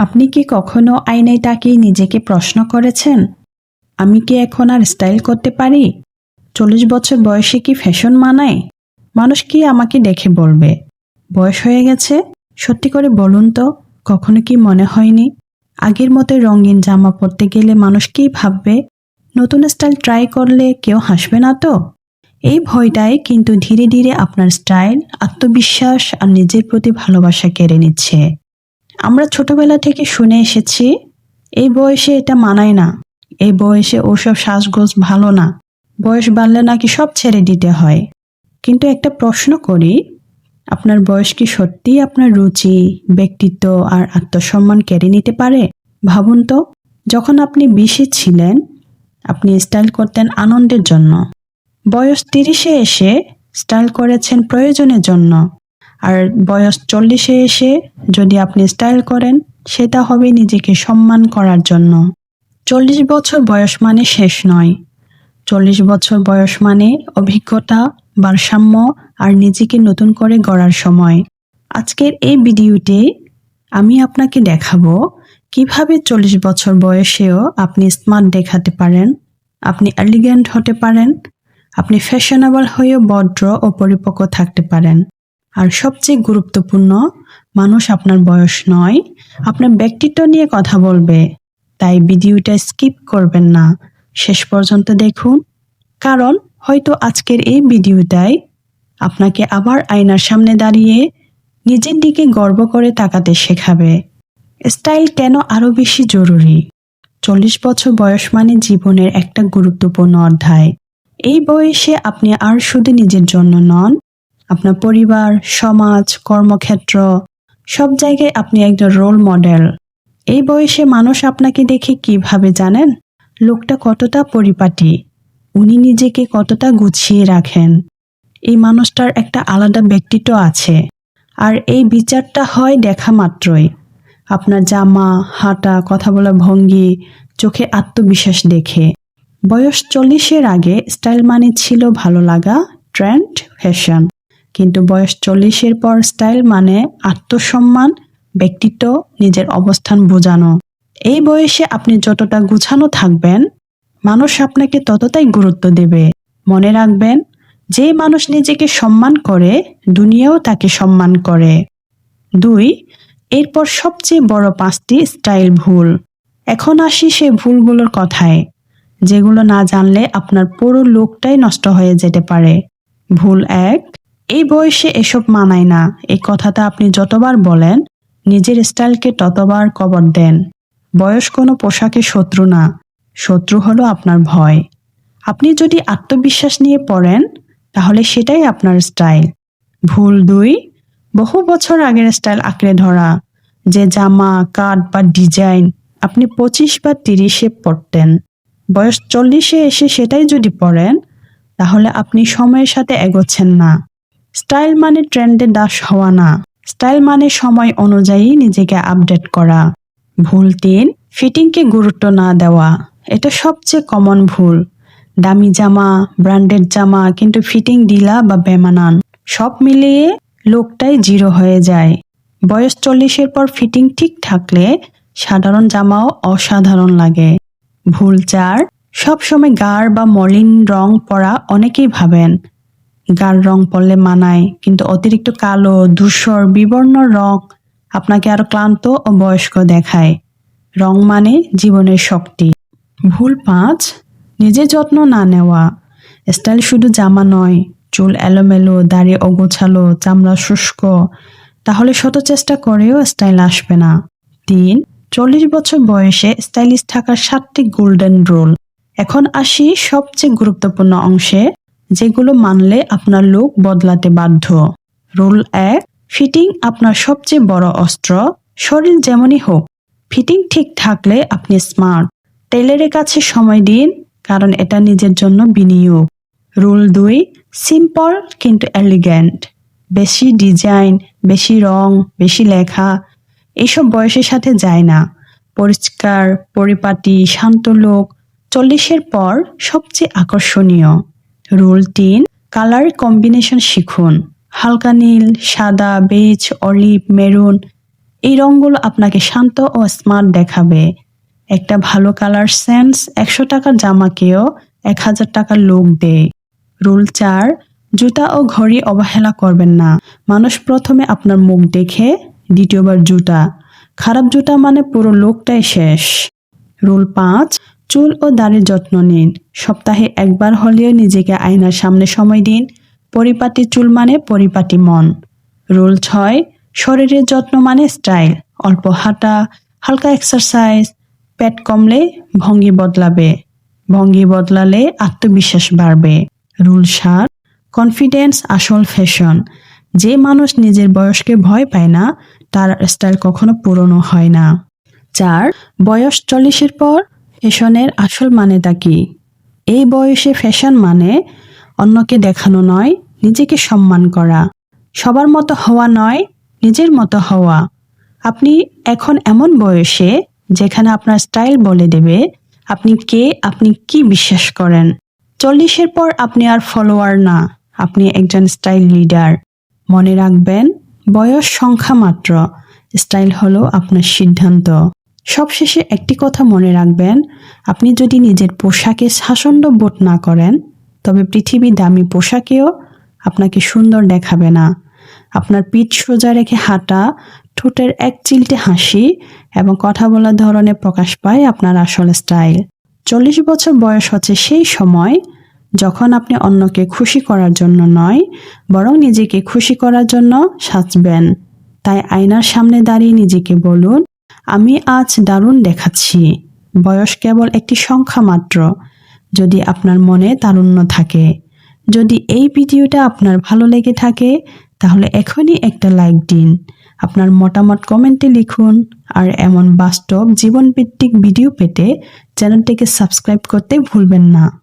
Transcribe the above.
আপনি কি কখনো আয়নায় তাকিয়ে নিজেকে প্রশ্ন করেছেন? আমি কি এখন আর স্টাইল করতে পারি? চল্লিশ বছর বয়সে কি ফ্যাশন মানায়? মানুষ কি আমাকে দেখে বলবে? বয়স হয়ে গেছে, সত্যি করে বলুন তো, কখনো কি মনে হয়নি? আগের মতো রঙিন জামা পরতে গেলে মানুষ কি ভাববে? নতুন স্টাইল ট্রাই করলে কেউ হাসবে না তো? এই ভয়টাই কিন্তু ধীরে ধীরে আপনার স্টাইল, আত্মবিশ্বাস আর নিজের প্রতি ভালোবাসা কেড়ে নিচ্ছে। আমরা ছোটবেলা থেকে শুনে এসেছি, এই বয়সে এটা মানায় না। এই বয়সে ওসব শ্বাসগোজ ভালো না। বয়স বাড়লে নাকি সব ছেড়ে দিতে হয়। কিন্তু একটা প্রশ্ন করি, আপনার বয়স কি সত্যিই আপনার রুচি, ব্যক্তিত্ব আর আত্মসম্মান কেড়ে নিতে পারে? ভাবুন তো, যখন আপনি বিশে ছিলেন, আপনি স্টাইল করতেন আনন্দের জন্য। বয়স তিরিশে এসে স্টাইল করেছেন প্রয়োজনের জন্য। আর বয়স চল্লিশে এসে যদি আপনি স্টাইল করেন, সেটা হবে নিজেকে সম্মান করার জন্য। চল্লিশ বছর বয়স মানে শেষ নয়। চল্লিশ বছর বয়স মানে অভিজ্ঞতা, ভারসাম্য আর নিজেকে নতুন করে গড়ার সময়। আজকের এই ভিডিওতে আমি আপনাকে দেখাবো কীভাবে চল্লিশ বছর বয়সেও আপনি স্মার্ট দেখাতে পারেন, আপনি এলিগেন্ট হতে পারেন, আপনি ফ্যাশনেবল হয়েও বদ্র ও পরিপক্ক থাকতে পারেন। আর সবচেয়ে গুরুত্বপূর্ণ, মানুষ আপনার বয়স নয়, আপনার ব্যক্তিত্ব নিয়ে কথা বলবে। তাই ভিডিওটা স্কিপ করবেন না। শেষ পর্যন্ত দেখুন। কারণ হয়তো আজকের এই ভিডিওটাই আপনাকে আবার আয়নার সামনে দাঁড়িয়ে নিজের দিকে গর্ব করে তাকাতে শেখাবে। স্টাইল কেন আরও বেশি জরুরি? চল্লিশ বছর বয়স মানে জীবনের একটা গুরুত্বপূর্ণ অধ্যায়। এই বয়সে আপনি আর শুধু নিজের জন্য নন আপনার পরিবার, সমাজ, কর্মক্ষেত্র, সব জায়গায় আপনি একজন রোল মডেল এই বয়সে মানুষ আপনাকে দেখে কীভাবে জানেন? লোকটা কতটা পরিপাটি? উনি নিজেকে কতটা গুছিয়ে রাখেন? এই মানুষটার একটা আলাদা ব্যক্তিত্ব আছে। আর এই বিচারটা হয় দেখা মাত্রই। আপনার জামা, হাঁটা, কথা বলা ভঙ্গি, চোখে আত্মবিশ্বাস দেখে। বয়স চল্লিশের আগে স্টাইল মানে ছিল ভালো লাগা ট্রেন্ড ফ্যাশন কিন্তু বয়স চল্লিশের পর স্টাইল মানে আত্মসম্মান, ব্যক্তিত্ব, নিজের অবস্থান বোঝানো। এই বয়সে আপনি যতটা গুছানো থাকবেন, মানুষ আপনাকে ততটাই গুরুত্ব দেবে। মনে রাখবেন, যে মানুষ নিজেকে সম্মান করে, দুনিয়াও তাকে সম্মান করে। দুই, এরপর সবচেয়ে বড় পাঁচটি স্টাইল ভুল। এখন আসি সে ভুলগুলোর কথায়, যেগুলো না জানলে আপনার পুরো লোকটাই নষ্ট হয়ে যেতে পারে। ভুল এক এই বয়সে এসব মানায় না। এই কথাটা আপনি যতবার বলেন, নিজের স্টাইলকে ততবার কবর দেন। বয়স কোনো পোশাকে শত্রু না। শত্রু হলো আপনার ভয়। আপনি যদি আত্মবিশ্বাস নিয়ে পড়েন, তাহলে সেটাই আপনার স্টাইল। ভুল দুই, বহু বছর আগের স্টাইল আঁকড়ে ধরা। যে জামা, কাট বা ডিজাইন আপনি পঁচিশ বা তিরিশে পড়তেন বয়স চল্লিশে এসে সেটাই যদি পড়েন, তাহলে আপনি সময়ের সাথে এগোচ্ছেন না। স্টাইল মানে ট্রেন্ডে দাস হওয়া না। স্টাইল মানে সময় অনুযায়ী নিজেকে আপডেট করা। ভুল তিন, ফিটিংকে গুরুত্ব না দেওয়া। এটা সবচেয়ে কমন ভুল। দামি জামা, ব্র্যান্ডেড জামা, কিন্তু ফিটিং দিলা বা বেমানান। সব মিলিয়ে লোকটাই জিরো হয়ে যায়। বয়স চল্লিশের পর ফিটিং ঠিক থাকলে সাধারণ জামাও অসাধারণ লাগে। ভুল চার, সবসময় গাঢ় বা মলিন রং পরা অনেকেই ভাবেন গাঢ় রং পরলে মানায়, কিন্তু অতিরিক্ত কালো, ধূসর, বিবর্ণ রং আপনাকে আরও ক্লান্ত ও বয়স্ক দেখায়। রং মানে জীবনের শক্তি। ভুল পাঁচ নিজের যত্ন না নেওয়া। স্টাইল শুধু জামা নয়, চুল এলোমেলো, দাড়ি অগোছালো, চামড়া শুষ্ক, তাহলে শত চেষ্টা করেও স্টাইল আসবে না। তিন, চল্লিশ বছর বয়সে স্টাইলিশ থাকার সাতটি গোল্ডেন রুল। এখন আসি সবচেয়ে গুরুত্বপূর্ণ অংশে যেগুলো মানলে আপনার লুক বদলাতে বাধ্য। রুল এক, ফিটিং আপনার সবচেয়ে বড় অস্ত্র। শরীর যেমনই হোক, ফিটিং ঠিক থাকলে আপনি স্মার্ট। টেলারের কাছে সময় দিন, কারণ এটা নিজের জন্য বিনিয়োগ। রুল দুই, সিম্পল কিন্তু এলিগ্যান্ট। বেশি ডিজাইন, বেশি রং, বেশি লেখা এইসব বয়সের সাথে যায় না। পরিষ্কার, পরিপাটি, শান্ত লোক, চল্লিশের পর সবচেয়ে আকর্ষণীয়। রুল তিন, কালার কম্বিনেশন শিখুন। হালকা নীল, সাদা, বেজ, অলিভ, মেরুন, এই রঙগুলো আপনাকে শান্ত ও স্মার্ট দেখাবে। একটা ভালো কালার সেন্স একশো টাকার জামাকেও এক হাজার টাকার লোক দেয়। রুল চার, জুতা ও ঘড়ি অবহেলা করবেন না। মানুষ প্রথমে আপনার মুখ দেখে, দ্বিতীয়বার জুতা। খারাপ জুতা মানে পুরো লোকটাই শেষ। রুল পাঁচ চুল ও দাড়ির যত্ন নিন। সপ্তাহে একবার হলেও নিজেকে আয়নার সামনে সময় দিন। পরিপাটি চুল মানে পরিপাটি মন। রুল ছয়, শরীরের যত্ন মানে স্টাইল। অল্প হাঁটা, হালকা এক্সারসাইজ, পেট কমলে ভঙ্গি বদলাবে। ভঙ্গি বদলালে আত্মবিশ্বাস বাড়বে। রুল সাত, কনফিডেন্স আসল ফ্যাশন। যে মানুষ নিজের বয়সকে ভয় পায় না, তার স্টাইল কখনো পুরনো হয় না। চার, বয়স চল্লিশের পর ফ্যাশনের আসল মানেটা কি? এই বয়সে ফ্যাশন মানে অন্যকে দেখানো নয়, নিজেকে সম্মান করা। সবার মতো হওয়া নয়, নিজের মতো হওয়া। আপনি এখন এমন বয়সে যেখানে আপনার স্টাইল বলে দেবে আপনি কে, আপনি কি বিশ্বাস করেন। চল্লিশের পর আপনি আর ফলোয়ার না, আপনি একজন স্টাইল লিডার। মনে রাখবেন, বয়স সংখ্যা মাত্র, স্টাইল হলো আপনার সিদ্ধান্ত। সবশেষে একটি কথা মনে রাখবেন, আপনি যদি নিজের পোশাকে স্বাচ্ছন্দ্য বোধ না করেন, তবে পৃথিবী দামি পোশাকেও আপনাকে সুন্দর দেখাবে না। আপনার পিঠ সোজা রেখে হাঁটা, ঠোঁটের এক চিলটে হাসি এবং কথা বলার ধরনে প্রকাশ পায় আপনার আসল স্টাইল। চল্লিশ বছর বয়স হচ্ছে সেই সময় যখন আপনি অন্যকে খুশি করার জন্য নয়, বরং নিজেকে খুশি করার জন্য সাজবেন। তাই আয়নার সামনে দাঁড়িয়ে নিজেকে বলুন আমি আজ দারুণ দেখাচ্ছি। বয়স কেবল একটি সংখ্যা মাত্র। যদি আপনার মনে তারুণ্য থাকে, যদি এই ভিডিওটা আপনার ভালো লেগে থাকে, তাহলে এখনই একটা লাইক দিন। আপনার মতামত কমেন্টে লিখুন। আর এমন বাস্তব জীবনভিত্তিক ভিডিও পেতে চ্যানেলটিকে সাবস্ক্রাইব করতে ভুলবেন না।